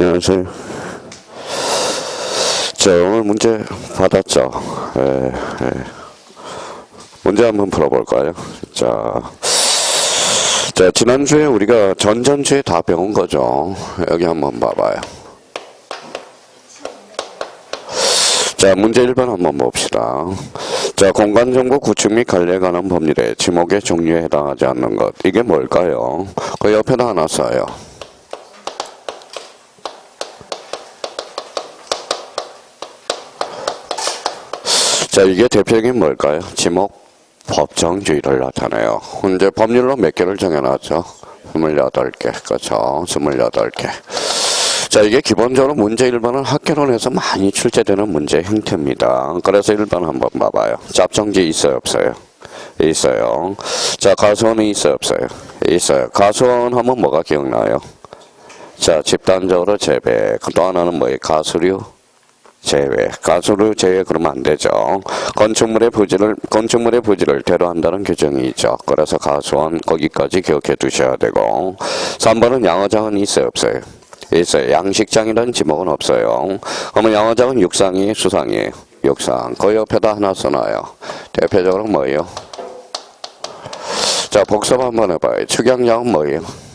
안녕하세요. 자, 오늘 문제 받았죠? 예, 예. 문제 한번 풀어볼까요? 자, 자, 지난주에 우리가 전전주에 다 배운 거죠. 여기 한번 봐봐요. 자, 문제 1번 한번 봅시다. 자, 공간정보 구축 및 관리에 관한 법률의 지목의 종류에 해당하지 않는 것. 이게 뭘까요? 그 옆에다 하나 써요. 자, 이게 대표적인 뭘까요? 지목 법정주의를 나타내요. 현재 법률로 몇 개를 정해놨죠? 28개. 그렇죠. 28개. 자, 이게 기본적으로 문제 1번은 학교론에서 많이 출제되는 문제 형태입니다. 그래서 1번 한번 봐봐요. 잡정지 있어요, 없어요? 있어요. 자, 가수원은 있어요, 없어요? 있어요. 가수원 하면 뭐가 기억나요? 자, 집단적으로 재배. 또 하나는 뭐예요? 가수류? 제외. 가수류 제외 그러면 안 되죠. 건축물의 부지를, 건축물의 부지를 대로한다는 규정이 있죠. 그래서 가수원 거기까지 기억해 두셔야 되고. 3번은 양어장은 있어요, 없어요? 있어요. 양식장이라는 지목은 없어요. 그러면 양어장은 육상이 수상이에요. 육상. 그 옆에다 하나 써놔요. 대표적으로 뭐예요? 자, 복습 한번 해봐요. 축양장은 뭐예요?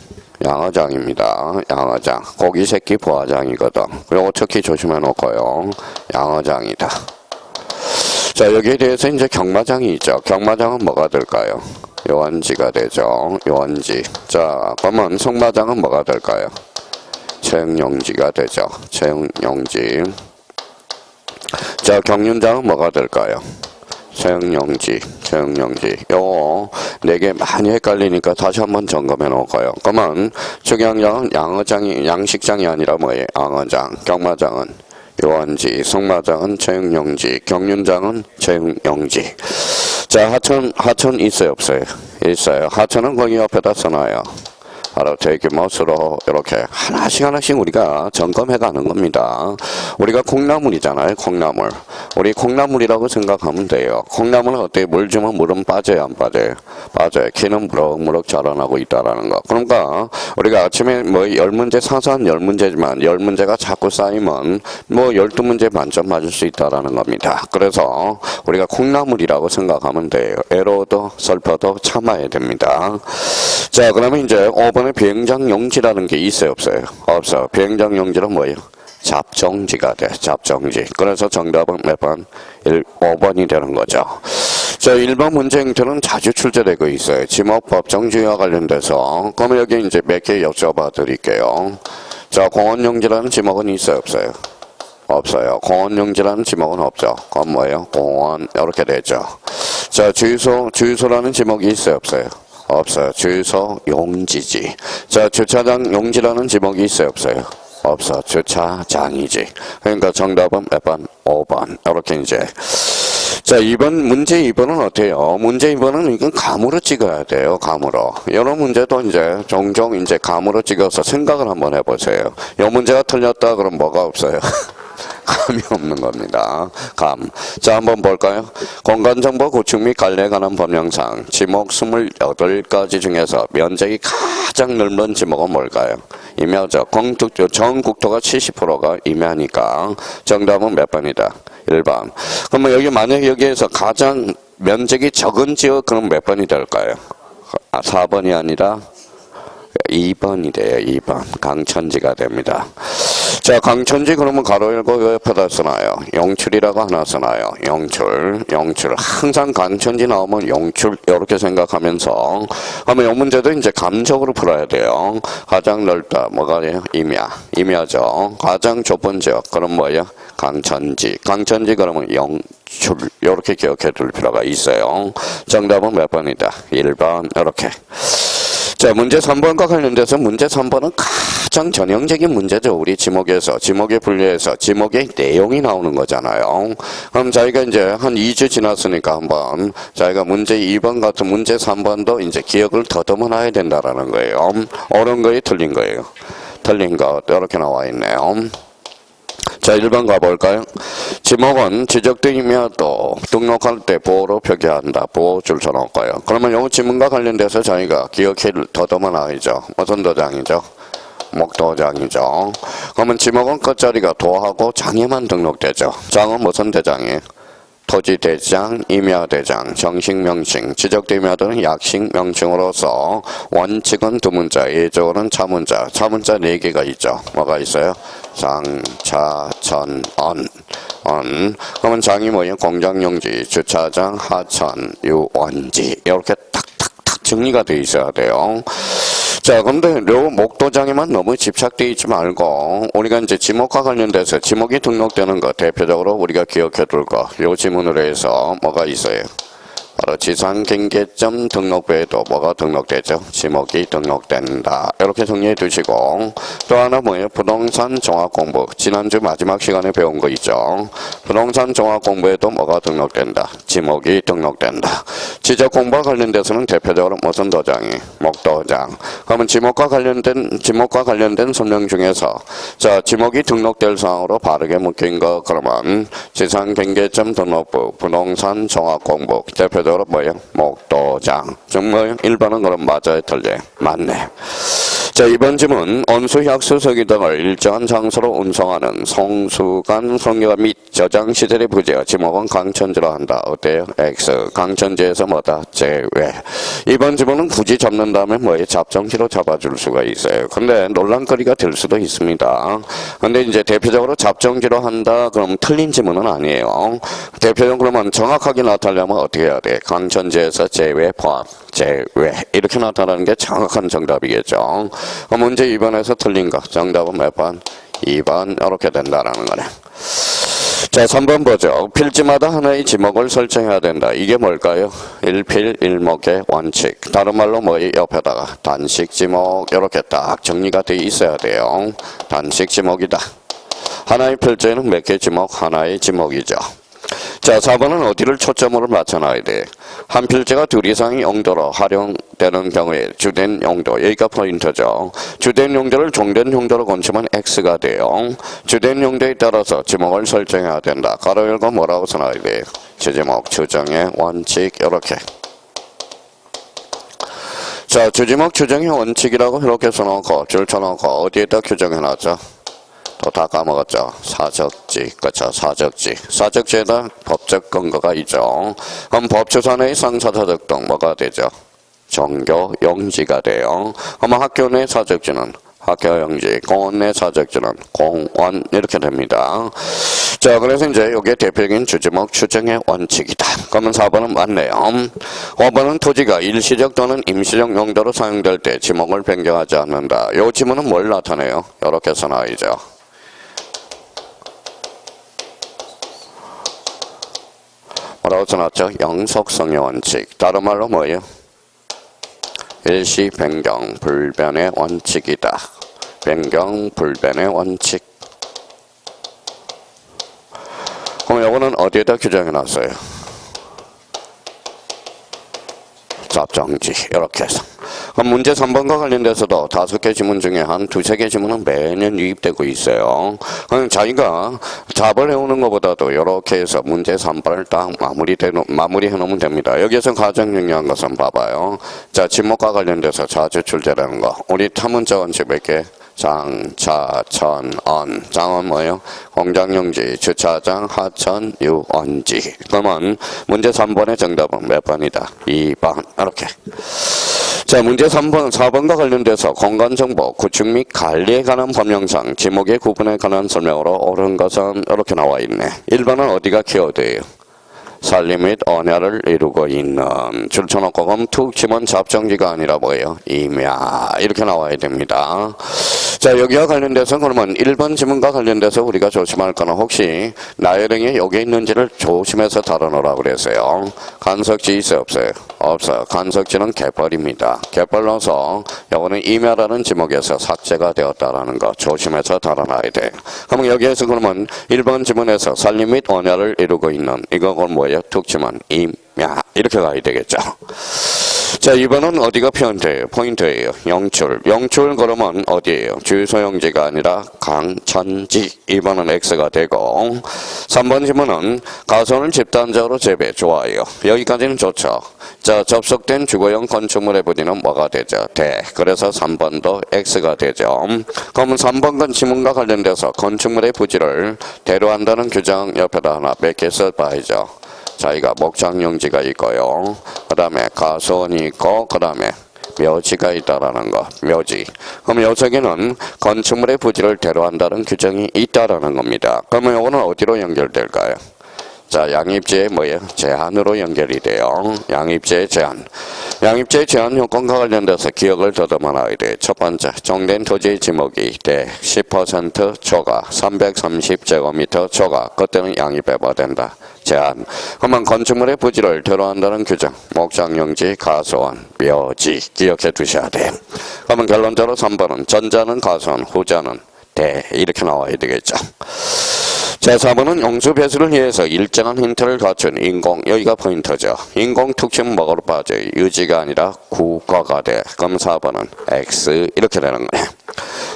양어장입니다. 양어장. 고기 새끼 부화장이거든. 요거 특히 조심해 놓고요. 양어장이다. 자, 여기에 대해서 이제 경마장이 있죠. 경마장은 뭐가 될까요? 요원지가 되죠. 요원지. 자, 그러면 송마장은 뭐가 될까요? 채용용지가 되죠. 채용용지. 자, 경륜장은 뭐가 될까요? 채용용지, 채용용지. 요거 네개 많이 헷갈리니까 다시 한번 점검해 놓을까요? 그러면 축양장은 양어장이 양식장이 아니라 뭐예요? 양어장. 경마장은 요원지, 송마장은 채용용지, 경륜장은 채용용지. 자, 하천 하천 있어요, 없어요? 있어요. 하천은 거기 옆에다 써놔요. 바로 대규모수로 이렇게 하나씩 하나씩 우리가 점검해 가는 겁니다. 우리가 콩나물이잖아요, 콩나물. 우리 콩나물이라고 생각하면 돼요. 콩나물은 어때? 물 주면 물은 빠져요, 안 빠져요? 빠져요. 키는 무럭무럭 자라나고 있다라는 거. 그러니까 우리가 아침에 뭐 열 문제 사소한 열 문제지만 열 문제가 자꾸 쌓이면 뭐 열두 문제 만점 맞을 수 있다라는 겁니다. 그래서 우리가 콩나물이라고 생각하면 돼요. 애로도 슬퍼도 참아야 됩니다. 자, 그러면 이제 5번 에 비행장 용지라는 게 있어요, 없어요? 없어. 비행장 용지는 뭐예요? 잡정지가 돼, 잡정지. 그래서 정답은 몇 번? 1, 5번이 되는 거죠. 자, 1번 문제 형태는 자주 출제되고 있어요. 지목 법정주의와 관련돼서. 그러면 여기 이제 몇 개 여쭤봐 드릴게요. 자, 공원용지라는 지목은 있어요, 없어요? 없어요. 공원용지라는 지목은 없죠. 그건 뭐예요? 공원, 이렇게 되죠. 자, 주유소, 주유소라는 지목이 있어요, 없어요? 없어요. 주유소 용지지. 자, 주차장 용지라는 지목이 있어요, 없어요? 없어. 주차장이지. 그러니까 정답은 몇 번? 5번. 이렇게 이제. 자, 2번, 문제 2번은 어때요? 문제 2번은 이건 감으로 찍어야 돼요, 감으로. 이런 문제도 이제 종종 이제 감으로 찍어서 생각을 한번 해보세요. 이 문제가 틀렸다, 그럼 뭐가 없어요? 감이 없는 겁니다. 감. 자, 한번 볼까요? 공간정보 구축 및 관리에 관한 법령상 지목 28가지 중에서 면적이 가장 넓은 지목은 뭘까요? 임야죠. 공tuk, 전국토가 70%가 임야니까 정답은 몇 번이다? 1번. 그러면 여기 만약에 여기에서 가장 면적이 적은 지역 그럼 몇 번이 될까요? 아, 4번이 아니라 2번이 돼요. 2번. 강천지가 됩니다. 자, 강천지 그러면 가로 열고 옆에다 써놔요. 용출이라고 하나 써놔요. 용출, 용출. 항상 강천지 나오면 용출 이렇게 생각하면서 하면 이 문제도 이제 감적으로 풀어야 돼요. 가장 넓다 뭐가 돼요? 임야, 임야죠. 가장 좁은 지역 그럼 뭐예요? 강천지. 강천지 그러면 용출 이렇게 기억해 둘 필요가 있어요. 정답은 몇 번이다? 1번 이렇게. 자, 문제 3번과 관련돼서 문제 3번은 가장 전형적인 문제죠. 우리 지목에서, 지목에 분류해서, 지목의 내용이 나오는 거잖아요. 그럼 저희가 이제 한 2주 지났으니까 한번, 저희가 문제 2번 같은 문제 3번도 이제 기억을 더듬어 놔야 된다라는 거예요. 옳은 거에 틀린 거예요. 틀린 거, 이렇게 나와 있네요. 자, 1번 가볼까요? 지목은 지적된 임야도 등록할 때 보호로 표기한다. 보호줄 써놓을까요? 그러면 요 지문과 관련돼서 저희가 기억해 더듬어 놔야죠. 무슨 도장이죠? 목도장이죠. 그러면 지목은 끝자리가 도하고 장에만 등록되죠. 장은 무슨 대장이에요? 토지대장, 임야대장, 정식명칭, 지적대명들은 약식명칭으로서 원칙은 두 문자, 예적으로는 차문자, 차문자 네 개가 있죠. 뭐가 있어요? 장, 차, 천, 언. 언. 그러면 장이 뭐예요? 공장용지, 주차장, 하천, 유원지. 이렇게 탁탁탁 정리가 돼 있어야 돼요. 자, 근데 요 목도장에만 너무 집착돼 있지 말고 우리가 이제 지목과 관련돼서 지목이 등록되는 거 대표적으로 우리가 기억해 둘 거. 요 지문으로 해서 뭐가 있어요? 바로 지상경계점 등록부에도 뭐가 등록되죠? 지목이 등록된다. 이렇게 정리해 두시고 또 하나 뭐예요? 부동산 종합공부. 지난주 마지막 시간에 배운 거 있죠? 부동산 종합공부에도 뭐가 등록된다. 지목이 등록된다. 지적공부와 관련돼서는 대표적으로 무슨 도장이? 목도장. 그러면 지목과 관련된 지목과 관련된 설명 중에서 자 지목이 등록될 사항으로 바르게 묶인 거 그러면 지상경계점 등록부 부동산 종합공부 대표적 으로 뭐예요? 목도장. 정말 1번은 그럼 맞아요, 틀려요? 맞네. 자, 이번 질문 온수약수 서기 등을 일정한 장소로 운송하는 송수간 송유가 및 저장 시설의 부재와 지목은 강천지로 한다. 어때요? X. 강천지에서 뭐다? 제외. 이번 질문은 굳이 잡는 다음에 뭐예요? 잡정지로 잡아줄 수가 있어요. 근데 논란거리가 될 수도 있습니다. 근데 이제 대표적으로 잡정지로 한다. 그럼 틀린 질문은 아니에요. 대표적으로 그러면 정확하게 나타내려면 어떻게 해야 돼? 강천지에서 제외 포함. 제외. 이렇게 나타나는 게 정확한 정답이겠죠. 그럼 문제 2번에서 틀린 거. 정답은 몇 번? 2번. 이렇게 된다라는 거네. 자, 3번 보죠. 필지마다 하나의 지목을 설정해야 된다. 이게 뭘까요? 일필 일목의 원칙. 다른 말로 뭐 옆에다가 단식 지목 이렇게 딱 정리가 돼 있어야 돼요. 단식 지목이다. 하나의 필지에는 몇 개 지목? 하나의 지목이죠. 자, 4번은 어디를 초점으로 맞춰놔야 돼? 한 필지가 둘 이상의 용도로 활용되는 경우에 주된 용도, 여기가 포인트죠. 주된 용도를 종된 용도로 건치면 X가 돼요. 주된 용도에 따라서 지목을 설정해야 된다. 가로 열고 뭐라고 써놔야 돼? 주지목, 추정의 원칙, 이렇게. 자, 주지목 추정의 원칙이라고 이렇게 써놓고, 줄 쳐놓고, 어디에다 규정해놨죠? 또 다 까먹었죠. 사적지, 그쵸, 사적지. 사적지에다 법적 근거가 있죠. 그럼 법조산의 상사사적 등 뭐가 되죠? 종교 용지가 돼요. 그럼 학교 내 사적지는 학교 용지, 공원 내 사적지는 공원 이렇게 됩니다. 자, 그래서 이제 이게 대표적인 주제목 추정의 원칙이다. 그러면 4번은 맞네요. 5번은 토지가 일시적 또는 임시적 용도로 사용될 때 지목을 변경하지 않는다. 이 지문은 뭘 나타내요? 이렇게 써놔야죠. 뭐라고 써놨죠? 영속성의 원칙. 다른 말로 뭐예요? 일시 변경 불변의 원칙이다. 변경 불변의 원칙. 그럼 이거는 어디에다 규정해 놨어요? 잡정지. 이렇게 해서. 그럼 문제 3번과 관련돼서도 다섯 개 지문 중에 한 두세 개 지문은 매년 유입되고 있어요. 그럼 자기가 답을 해오는 것보다도 이렇게 해서 문제 3번을 딱 마무리 마무리해 놓으면 됩니다. 여기에서 가장 중요한 것은 봐봐요. 자 지목과 관련돼서 자주 출제라는 거. 우리 탐문자 원칙 몇 개? 장, 차, 천, 언. 장은 뭐예요? 공장용지, 주차장, 하천, 유원지. 그러면 문제 3번의 정답은 몇 번이다? 2번. 이렇게. 자, 문제 3번, 4번과 관련돼서 공간정보, 구축 및 관리에 관한 법령상 지목의 구분에 관한 설명으로 옳은 것은 이렇게 나와 있네. 1번은 어디가 키워드예요? 살림 및 언야를 이루고 있는 줄쳐놓고 그럼 툭 치면 잡정지가 아니라 뭐예요? 임야 이렇게 나와야 됩니다. 자 여기와 관련돼서 그러면 1번 지문과 관련돼서 우리가 조심할 거는 혹시 나열행에 여기 있는지를 조심해서 다뤄놓으라 그랬어요. 간석지 있어요 없어요? 없어요. 간석지는 개벌입니다. 개벌로서 요거는 임야라는 지목에서 삭제가 되었다라는 거 조심해서 다뤄놔야 돼. 그럼 여기에서 그러면 1번 지문에서 살림 및 언야를 이루고 있는 이거 그건 뭐예요? 툭 치면 임야 이렇게 가야 되겠죠. 자, 2번은 어디가 포인트예요? 포인트예요. 영출. 영출 그러면 어디예요? 주소용지가 아니라 강천지. 2번은 X가 되고 3번 질문은 가선을 집단적으로 재배. 좋아요. 여기까지는 좋죠. 자, 접속된 주거용 건축물의 부지는 뭐가 되죠? 대. 그래서 3번도 X가 되죠. 그러면 3번건 지문과 관련돼서 건축물의 부지를 대로한다는 규정 옆에다 하나 몇 개 써봐야죠. 자기가 목장용지가 있고요. 그 다음에 가선이 있고, 그 다음에 묘지가 있다라는 거, 묘지. 그럼 요 속에는 건축물의 부지를 대로한다는 규정이 있다라는 겁니다. 그러면 이거는 어디로 연결될까요? 자, 양입지의 뭐예요? 제한으로 연결이 돼요. 양입지의 제한. 양입지의 제한 요건과 관련돼서 기억을 더듬어놔야 돼. 첫 번째, 정된 토지의 지목이 대 10% 초과, 330제곱미터 초과. 그때는 양입해봐야 된다. 제한. 그러면 건축물의 부지를 들어한다는 규정. 목장용지, 가소원, 묘지. 기억해 두셔야 돼. 그러면 결론적으로 3번은 전자는 가소원, 후자는 대. 이렇게 나와야 되겠죠. 자, 4번은 용수 배수를 위해서 일정한 힌트를 갖춘 인공, 여기가 포인트죠. 인공 특징 뭐로 빠져요? 유지가 아니라 국가가 돼. 그럼 4번은 X, 이렇게 되는 거예요.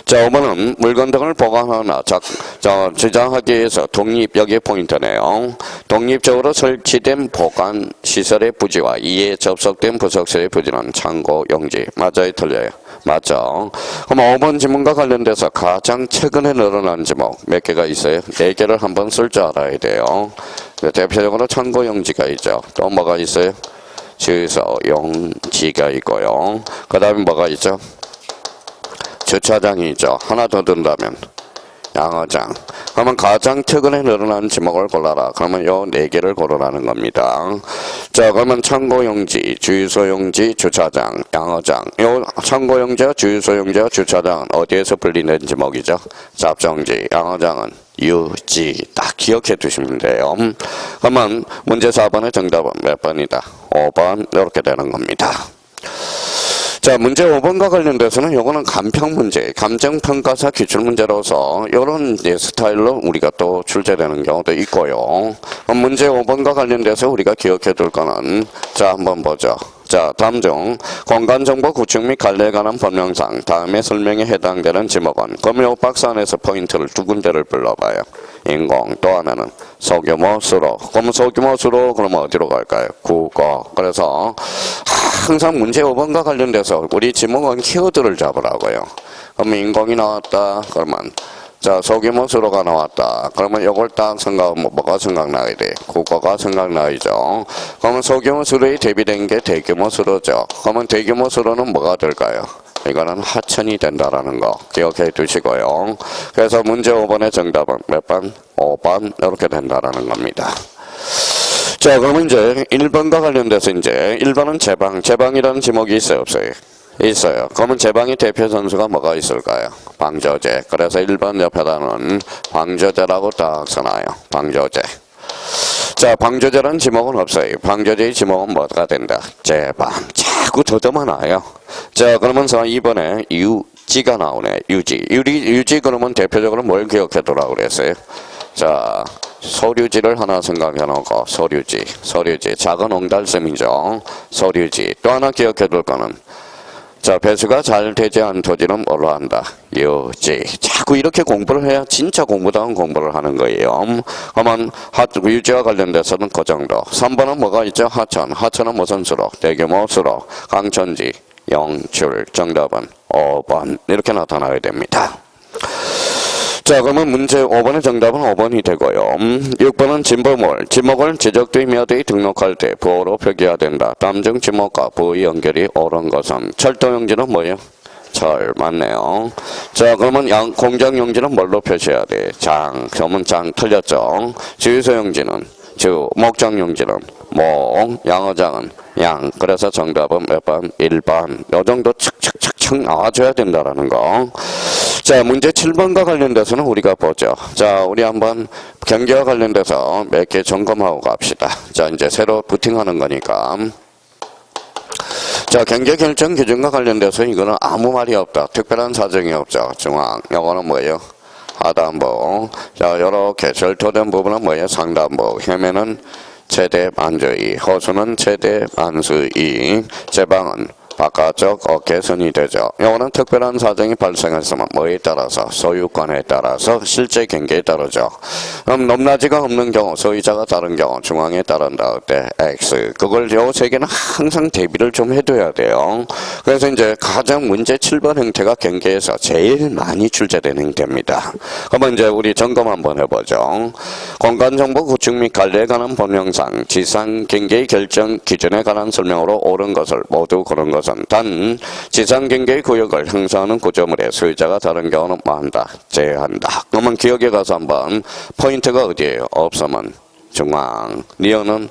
자, 5번은 물건 등을 보관하거나 자, 자, 저장하기 위해서 독립, 여기 포인트네요. 독립적으로 설치된 보관 시설의 부지와 이에 접속된 부속실의 부지는 창고, 용지. 맞아요, 틀려요? 맞죠. 그럼 5번 지문과 관련돼서 가장 최근에 늘어난 지목 몇 개가 있어요? 네 개를 한번 쓸 줄 알아야 돼요. 그 대표적으로 창고용지가 있죠. 또 뭐가 있어요? 주소용지가 있고요. 그 다음에 뭐가 있죠? 주차장이 있죠. 하나 더 든다면 양어장. 그러면 가장 최근에 늘어난 지목을 골라라. 그러면 요 네 개를 고르라는 겁니다. 자, 그러면 창고용지, 주유소용지, 주차장, 양어장. 요 창고용지와 주유소용지와 주차장은 어디에서 분리된 지목이죠? 잡정지, 양어장은 유지. 딱 기억해 두시면 돼요. 그러면 문제 4번의 정답은 몇 번이다? 5번 이렇게 되는 겁니다. 자, 문제 5번과 관련돼서는 요거는 감평 문제, 감정평가사 기출 문제로서 이런 스타일로 우리가 또 출제되는 경우도 있고요. 문제 5번과 관련돼서 우리가 기억해 둘 거는 자, 한번 보죠. 자, 다음 중 공간정보 구축 및 관리에 관한 법령상 다음에 설명에 해당되는 지목은 그럼 요 박스 안에서 포인트를 두 군데를 불러봐요. 인공 또 하나는 소규모 수로 그럼 소규모 수로 그러면 어디로 갈까요? 국어 그래서 항상 문제 5번과 관련돼서 우리 지목은 키워드를 잡으라고요. 그러면 인공이 나왔다 그러면 자 소규모 수로가 나왔다 그러면 이걸 딱 생각하면 뭐가 생각나야 돼? 국어가 생각나야죠. 그러면 소규모 수로에 대비된 게 대규모 수로죠. 그러면 대규모 수로는 뭐가 될까요? 이거는 하천이 된다라는 거 기억해 두시고요. 그래서 문제 5번의 정답은 몇 번? 5번 이렇게 된다라는 겁니다. 자, 그러면 이제 1번과 관련돼서 이제 1번은 제방, 제방이라는 지목이 있어요, 없어요? 있어요. 그러면 제방의 대표 선수가 뭐가 있을까요? 방조제. 그래서 1번 옆에다는 방조제라고 딱 써놔요. 방조제. 자, 방조제라는 지목은 없어요. 방조제의 지목은 뭐가 된다? 제방. 자꾸 더듬어놔요. 자, 그러면서 2번에 유지가 나오네. 유지. 유리, 유지 그러면 대표적으로 뭘 기억해두라고 그랬어요? 자, 소류지를 하나 생각해 놓고, 소류지, 소류지. 작은 옹달샘이죠. 소류지. 또 하나 기억해 둘 거는, 자, 배수가 잘 되지 않은 토지는 뭘로 한다? 유지. 자꾸 이렇게 공부를 해야 진짜 공부다운 공부를 하는 거예요. 그러면 하, 유지와 관련돼서는 그 정도. 3번은 뭐가 있죠? 하천. 하천은 무슨 수로? 대규모 수로. 강천지. 영출. 정답은 5번. 이렇게 나타나게 됩니다. 자, 그러면 문제 5번의 정답은 5번이 되고요. 음, 6번은 진보물. 지목을 지적된 미화되이 등록할 때 부호로 표기해야 된다. 다음 중 지목과 부의 연결이 옳은 것은 철도용지는 뭐예요? 철 맞네요. 자 그러면 양 공장용지는 뭘로 표시해야 돼? 장. 그러면 장 틀렸죠. 주유소용지는 주. 목장용지는 목. 양어장은 양. 그래서 정답은 몇 번? 1번. 요 정도 척척척척 나와줘야 된다라는 거. 자, 문제 7번과 관련돼서는 우리가 보죠. 자, 우리 한번 경기와 관련돼서 몇 개 점검하고 갑시다. 자, 이제 새로 부팅하는 거니까. 자, 경계 결정 기준과 관련돼서 이거는 아무 말이 없다. 특별한 사정이 없죠. 중앙. 요거는 뭐예요? 하단부. 자, 요렇게 절토된 부분은 뭐예요? 상단부. 헤매는 최대 만주의, 허수는 최대 만수의, 제방은 바깥쪽 어깨선이 되죠. 이거는 특별한 사정이 발생했으면 뭐에 따라서 소유권에 따라서 실제 경계에 따르죠. 그럼 높낮이가 없는 경우 소유자가 다른 경우 중앙에 따른다 때 X 그걸 요 세 개는 항상 대비를 좀 해둬야 돼요. 그래서 이제 가장 문제 7번 형태가 경계에서 제일 많이 출제되는 형태입니다. 그러면 이제 우리 점검 한번 해보죠. 공간정보 구축 및 관리에 관한 법령상 지상 경계의 결정 기준에 관한 설명으로 옳은 것을 모두 고른 것 은단 지상 경계의 구역을 형성하는 구조물에 소유자가 다른 경우는 뭐한다? 제외한다. 그러면 기억에 가서 한번 포인트가 어디예요? 없으면 중앙, 니어는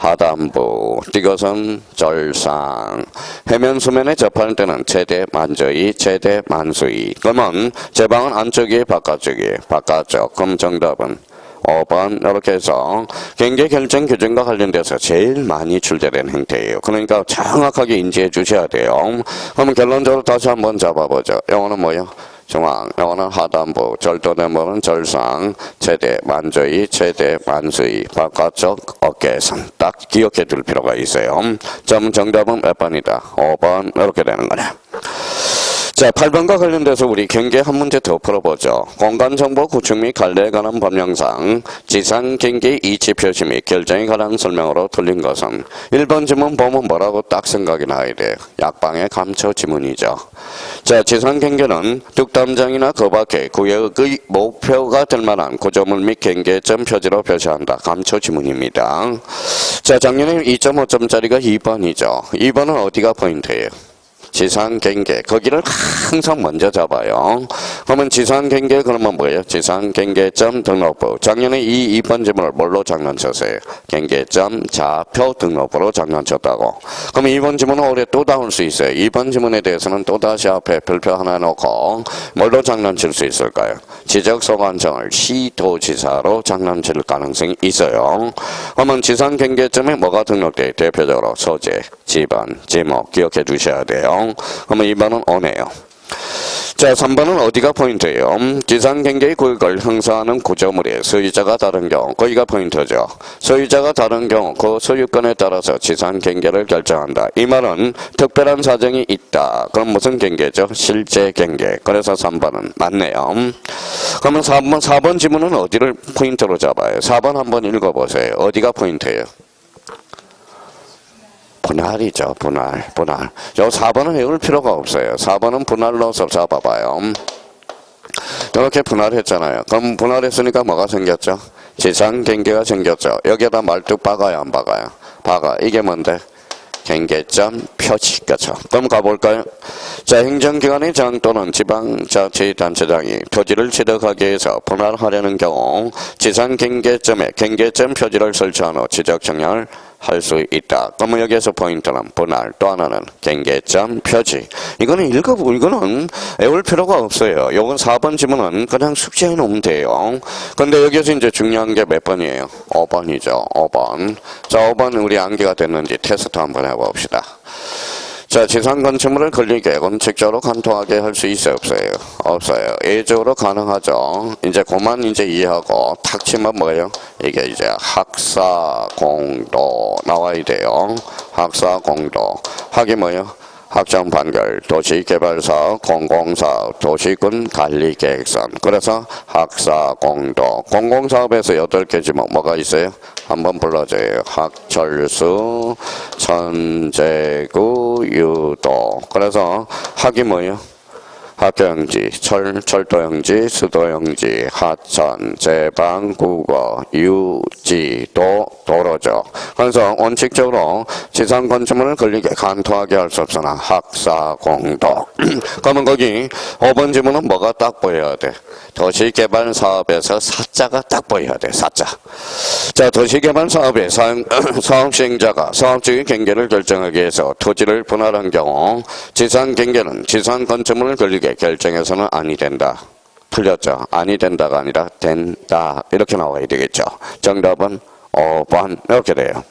하단부, 이것은 절상. 해면 수면에 접할 때는 최대 만저이, 최대 만수이. 그러면 제방은 안쪽이에요, 바깥쪽이에요? 바깥쪽. 그럼 정답은 5번 이렇게 해서 경계 결정 규정과 관련돼서 제일 많이 출제된 형태예요. 그러니까 정확하게 인지해 주셔야 돼요. 그러면 결론적으로 다시 한번 잡아보죠. 영어는 뭐요? 중앙, 영어는 하단부, 절도대모는 절상, 최대 만저이, 최대 만수이, 바깥쪽 어깨선. 딱 기억해 둘 필요가 있어요. 점 정답은 몇 번이다? 5번 이렇게 되는 거네. 자, 8번과 관련돼서 우리 경계 한 문제 더 풀어보죠. 공간정보 구축 및 관리에 관한 법령상 지상 경계 이치 표시 및 결정에 관한 설명으로 틀린 것은 1번 지문 보면 뭐라고 딱 생각이 나야 돼요. 약방의 감초 지문이죠. 자, 지상 경계는 뚝담장이나 그 밖에 구역의 목표가 될 만한 구조물 및 경계점 표지로 표시한다. 감초 지문입니다. 자, 작년에 2.5점짜리가 2번이죠. 2번은 어디가 포인트예요? 지상 경계 거기를 항상 먼저 잡아요. 그러면 지상 경계 그러면 뭐예요? 지상 경계점 등록부. 작년에 이 2번 지문을 뭘로 장난쳤어요? 경계점 좌표 등록부로 장난쳤다고. 그럼 2번 지문은 올해 또 나올 수 있어요. 2번 지문에 대해서는 또 다시 앞에 별표 하나 놓고 뭘로 장난칠 수 있을까요? 지적 소관청을 시도지사로 장난칠 가능성이 있어요. 그러면 지상 경계점에 뭐가 등록돼? 대표적으로 소재, 지번, 지목 기억해 두셔야 돼요. 그러면 2번은 오네요. 자, 3번은 어디가 포인트예요? 지상 경계의 구역을 형성하는 구조물의 소유자가 다른 경우, 거기가 포인트죠. 소유자가 다른 경우, 그 소유권에 따라서 지상 경계를 결정한다. 이 말은 특별한 사정이 있다. 그럼 무슨 경계죠? 실제 경계. 그래서 3번은 맞네요. 그러면 4번, 4번 지문은 어디를 포인트로 잡아요? 4번 한번 읽어보세요. 어디가 포인트예요? 분할이죠, 분할, 분할. 요 4번은 외울 필요가 없어요. 4번은 분할 넣어서 잡아봐요. 이렇게 분할했잖아요. 그럼 분할했으니까 뭐가 생겼죠? 지상 경계가 생겼죠. 여기에다 말뚝 박아요, 안 박아요? 박아. 이게 뭔데? 경계점 표지, 그죠? 그럼 가볼까요? 자, 행정기관의 장 또는 지방자치단체장이 표지를 지적하기 위해서 분할하려는 경우 지상 경계점에 경계점 표지를 설치한 후 지적 정량을 할 수 있다. 그러면 여기에서 포인트는 분할, 또 하나는 경계점 표지. 이거는 읽어보고, 이거는 외울 필요가 없어요. 요건 4번 지문은 그냥 숙제해 놓으면 돼요. 근데 여기서 이제 중요한 게 몇 번이에요? 5번이죠. 5번. 자, 5번 우리 암기가 됐는지 테스트 한번 해봅시다. 자, 지상 건축물을 걸리게 건축적으로 간통하게 할 수 있어요, 없어요? 없어요. 예적으로 가능하죠. 이제 그만 이제 이해하고 탁 치면 뭐예요? 이게 이제 학사 공도 나와야 돼요. 학사 공도. 학이 뭐예요? 학점 판결, 도시개발사업, 공공사업, 도시군 관리계획선. 그래서 학사 공도. 공공사업에서 여덟 개 지목 뭐가 있어요? 한번 불러줘요. 학철수, 천재구, 유도. 그래서 학이 뭐예요? 학교용지, 철, 철도용지, 수도용지, 하천, 제방, 국어, 유지, 도, 도로죠. 그래서 원칙적으로 지상 건축물을 걸리게 간통하게 할 수 없으나 학사, 공도. 그러면 거기 5번 지문은 뭐가 딱 보여야 돼? 도시개발 사업에서 사자가 딱 보여야 돼, 사자. 자, 도시개발 사업에 사업, 사업 시행자가 사업적인 경계를 결정하기 위해서 토지를 분할한 경우 지상 경계는 지상 건축물을 걸리게 결정해서는 아니 된다. 틀렸죠? 아니 된다가 아니라 된다. 이렇게 나와야 되겠죠. 정답은 5번 이렇게 돼요.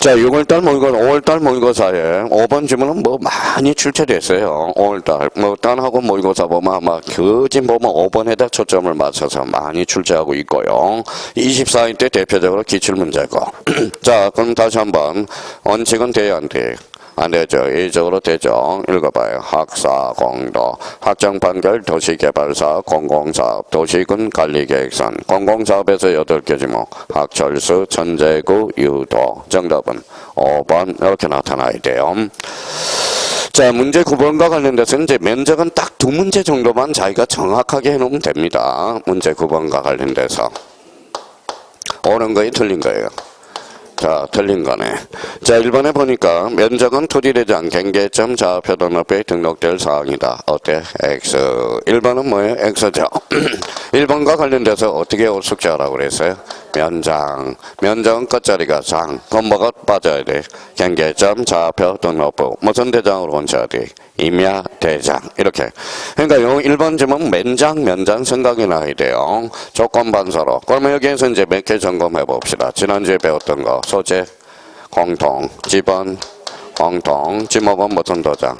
자, 6월달 모의고사, 5월달 모의고사에 5번 지문은 뭐 많이 출제됐어요. 5월달. 뭐, 딴하고 모의고사 보면 아마 교진 보면 5번에다 초점을 맞춰서 많이 출제하고 있고요. 24일 때 대표적으로 기출문제고. 자, 그럼 다시 한번. 원칙은 돼야 안 돼. 안 되죠. 일적으로 되죠. 읽어봐요. 학사, 공도, 학정 판결, 도시개발사업, 공공사업, 도시군 관리계획선, 공공사업에서 8개 지목, 학철수, 천재구, 유도. 정답은 5번 이렇게 나타나야 돼요. 자, 문제 9번과 관련돼서 이제 면적은 딱 두 문제 정도만 자기가 정확하게 해놓으면 됩니다. 문제 9번과 관련돼서. 옳은 거예요, 틀린 거예요? 자, 틀린 거네. 자, 1번에 보니까 면적은 토지대장 경계점 높이 등록될 사항이다. 어때? X. 1번은 뭐예요? X죠. 1번과 관련돼서 어떻게 숙제하라고 그랬어요? 면장. 면적은 끝자리가 장. 그럼 뭐가 빠져야 돼? 경계점 좌표 등록부. 무슨 대장으로 얹혀야 돼? 임야 대장. 이렇게. 그러니까 요 1번 지문 면장, 면장 생각이 나야 돼요. 조건 반서로. 그러면 여기에서 이제 몇 개 점검해 봅시다. 지난주에 배웠던 거. 소재, 공통, 지번, 공통, 지목은 무슨 도장?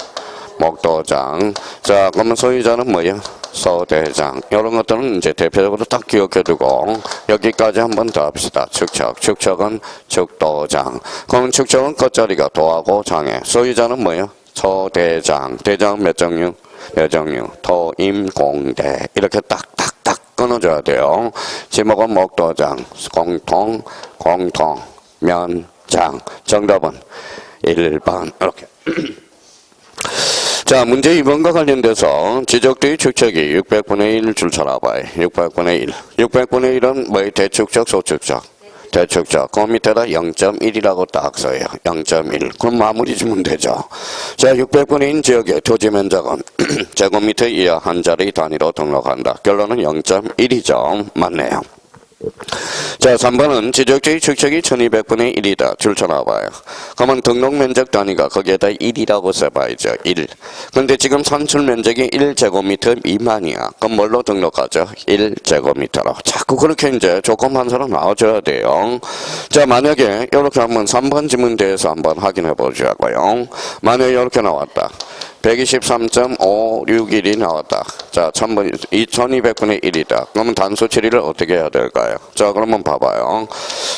목도장. 자, 그러면 소유자는 뭐예요? 소대장. 이런 것들은 이제 대표적으로 딱 기억해두고 여기까지 한번 더 합시다. 축척. 축척은 축도장. 그럼 축척은 끝자리가 도하고 장애. 소유자는 뭐예요? 소대장. 대장 몇 종류? 몇 종류? 토임공대. 이렇게 딱딱딱 끊어줘야 돼요. 지목은 목도장. 공통, 공통, 면장. 정답은 1번. 이렇게. 자, 문제 2번과 관련돼서 지적대의 축척이 600분의 1 줄쳐놔봐요. 600분의 1. 600분의 1은 뭐예요? 대축적, 소축적? 대축적. 그 밑에다 0.1이라고 딱 써요. 0.1. 그럼 마무리 주면 되죠. 자, 600분의 1 지역의 토지 면적은 제곱미터 이하 한 자리 단위로 등록한다. 결론은 0.1이죠. 맞네요. 자, 3번은 지적주의 축척이 1200분의 1이다. 줄쳐놔봐요. 그러면 등록 면적 단위가 거기에다 1이라고 써봐야죠. 1. 근데 지금 선출 면적이 1제곱미터 미만이야. 그럼 뭘로 등록하죠? 1제곱미터로. 자꾸 그렇게 이제 조건 반사로 나와줘야 돼요. 자, 만약에 이렇게 한번 3번 지문 대해서 한번 확인해 보자고요. 만약에 이렇게 나왔다. 123.561이 나왔다. 자, 1000번, 2200분의 1이다. 그러면 단수 처리를 어떻게 해야 될까요? 자, 그러면 봐봐요.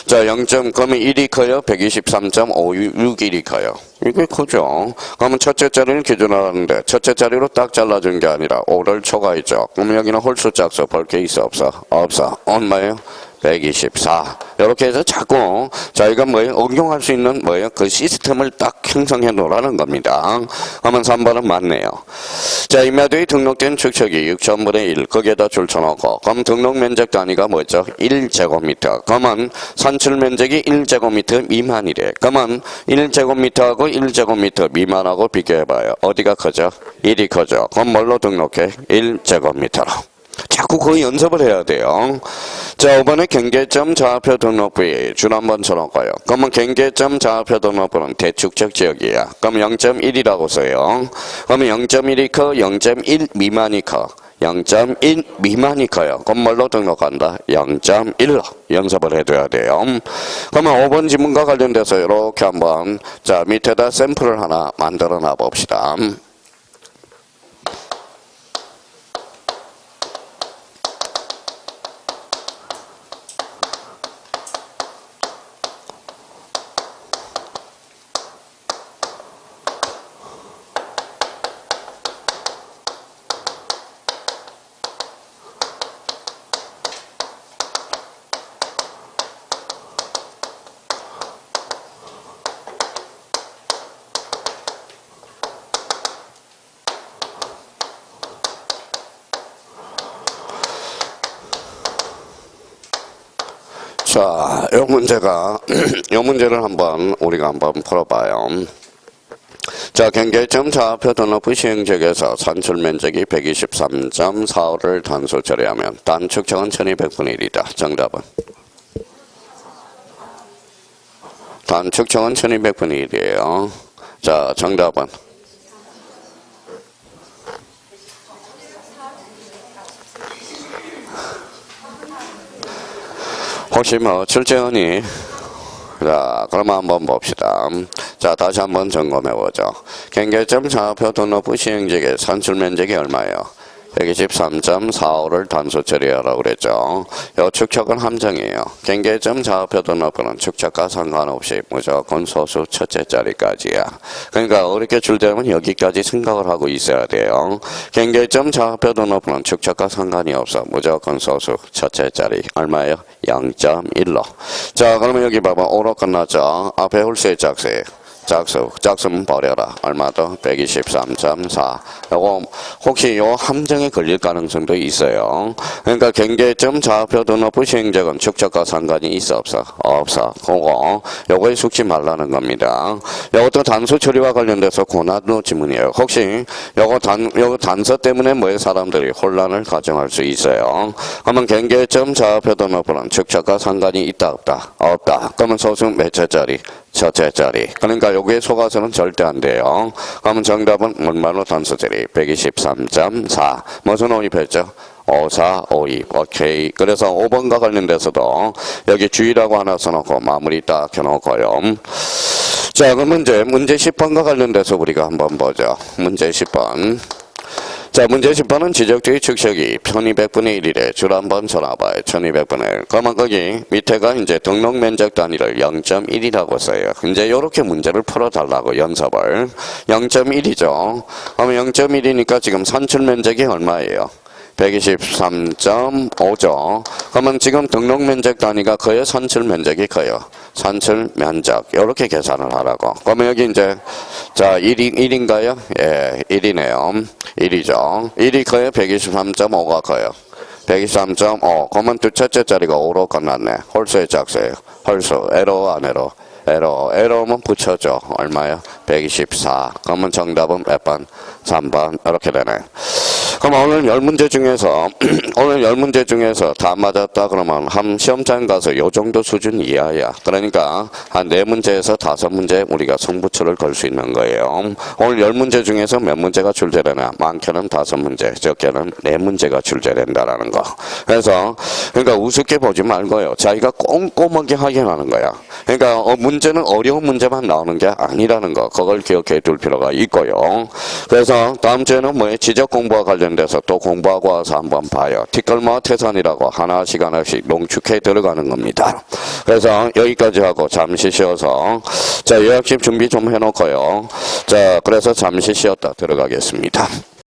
자, 0. 그러면 1이 커요? 123.561이 커요? 이게 크죠? 그러면 첫째 자리를 기준으로 하는데, 첫째 자리로 딱 잘라준 게 아니라 5를 초과했죠. 그러면 여기는 홀수 짝수 볼 게 있어, 없어? 없어. 얼마예요? 124. 이렇게 해서 자꾸 저희가 뭐예요? 응용할 수 있는 뭐예요? 그 시스템을 딱 형성해 놓으라는 겁니다. 그러면 3번은 맞네요. 자, 임야도에 등록된 축척이 6천분의 1. 거기에다 줄 쳐놓고. 그럼 등록 면적 단위가 뭐죠? 1제곱미터. 그러면 산출 면적이 1제곱미터 미만이래. 그러면 1제곱미터하고 1제곱미터 미만하고 비교해봐요. 어디가 커져? 1이 커져. 그럼 뭘로 등록해? 1제곱미터로. 자꾸 그 연습을 해야 돼요. 자, 5번에 경계점 좌표 등록부에 줄 한번 쳐놓고요. 그러면 경계점 좌표 등록부는 대축적 지역이야. 그럼 0.1이라고 써요. 그러면 0.1이 커, 0.1 미만이 커. 0.1 미만이 커요. 그럼 뭘로 등록한다? 0.1로 연습을 해둬야 돼요. 그러면 5번 지문과 관련돼서 이렇게 한번 자 밑에다 샘플을 하나 만들어 놔 봅시다. 자, 이 문제가, 이 문제를 한번, 우리가 한번 풀어봐요. 자, 경계점 좌표 등록부 시행지역에서 산출 면적이 123.45를 단수 처리하면 단축적은 1200분의 1이다. 정답은? 단축적은 1200분의 1이에요. 자, 정답은? 혹시 뭐 출제원이 자, 그러면 한번 봅시다. 자, 다시 한번 점검해 보죠. 경계점 좌표 등록 부 시행지의 산출 면적이 얼마예요? 123.45를 단수 처리하라고 그랬죠. 요 축척은 함정이에요. 경계점 좌표 등록부는 축척과 상관없이 무조건 소수 첫째 자리까지야. 그러니까 어렵게 줄 때면 여기까지 생각을 하고 있어야 돼요. 경계점 좌표 등록부는 축척과 상관이 없어. 무조건 소수 첫째 자리. 얼마예요? 0.1로. 자, 그러면 여기 봐봐. 5로 끝났죠. 앞에 홀수의 짝수. 짝수, 짝수는 버려라. 얼마 더? 123.4. 요거, 혹시 요 함정에 걸릴 가능성도 있어요. 그러니까 경계점 좌표 등록부 시행적은 축적과 상관이 있어, 없어? 없어. 그거, 요거에 숙지 말라는 겁니다. 요것도 단수 처리와 관련돼서 고난도 지문이에요. 혹시 요거 단, 요거 단서 때문에 뭐에 사람들이 혼란을 가정할 수 있어요. 그러면 경계점 좌표 등록부는 축적과 상관이 있다, 없다? 없다. 그러면 소수 몇째 자리? 첫째 자리. 그러니까 여기에 속아서는 절대 안 돼요. 그러면 정답은 얼마로 단수자리? 123.4. 무슨 오입했죠? 54, 52. 오케이. 그래서 5번과 관련돼서도 여기 주의라고 하나 써놓고 마무리 딱 해놓고요. 자, 그럼 문제, 문제 10번과 관련돼서 우리가 한번 보죠. 문제 10번. 자, 문제 10번은 지적주의 축척이 편의 100분의 1이래. 줄 한번 쳐놔봐요. 1200분의 1. 그러면 거기 밑에가 이제 등록 면적 단위를 0.1이라고 써요. 이제 이렇게 문제를 풀어달라고 연습을. 0.1이죠. 그러면 0.1이니까 지금 산출 면적이 얼마예요? 123.5죠. 그러면 지금 등록 면적 단위가 커요? 산출 면적이 커요? 산출 면적. 이렇게 계산을 하라고. 그러면 여기 이제, 자, 1이, 1인가요? 예, 1이네요. 1이죠. 1이 커요? 123.5가 커요? 123.5. 그러면 두 첫째 자리가 5로 끝났네. 홀수의 짝수예요. 홀수. 에러 안 에러? 에러. 에러면 붙여줘. 얼마요? 124. 그러면 정답은 몇 번? 3번. 이렇게 되네. 그럼 오늘 열 문제 중에서 오늘 열 문제 중에서 다 맞았다 그러면 한 시험장 가서 요 정도 수준 이하야. 그러니까 한 네 문제에서 다섯 문제 우리가 승부처를 걸 수 있는 거예요. 오늘 열 문제 중에서 몇 문제가 출제되나? 많게는 다섯 문제, 적게는 네 문제가 출제된다라는 거. 그래서 그러니까 우습게 보지 말고요. 자기가 꼼꼼하게 확인하는 거야. 그러니까 어, 문제는 어려운 문제만 나오는 게 아니라는 거. 그걸 기억해 둘 필요가 있고요. 그래서 다음 주에는 뭐에 지적 공부와 관련 돼서 또 공부하고 와서 한번 봐요. 티끌마 태산이라고 하나씩 하나씩 농축해 들어가는 겁니다. 그래서 여기까지 하고 잠시 쉬어서 자 요약집 준비 좀 해놓고요. 자 그래서 잠시 쉬었다 들어가겠습니다.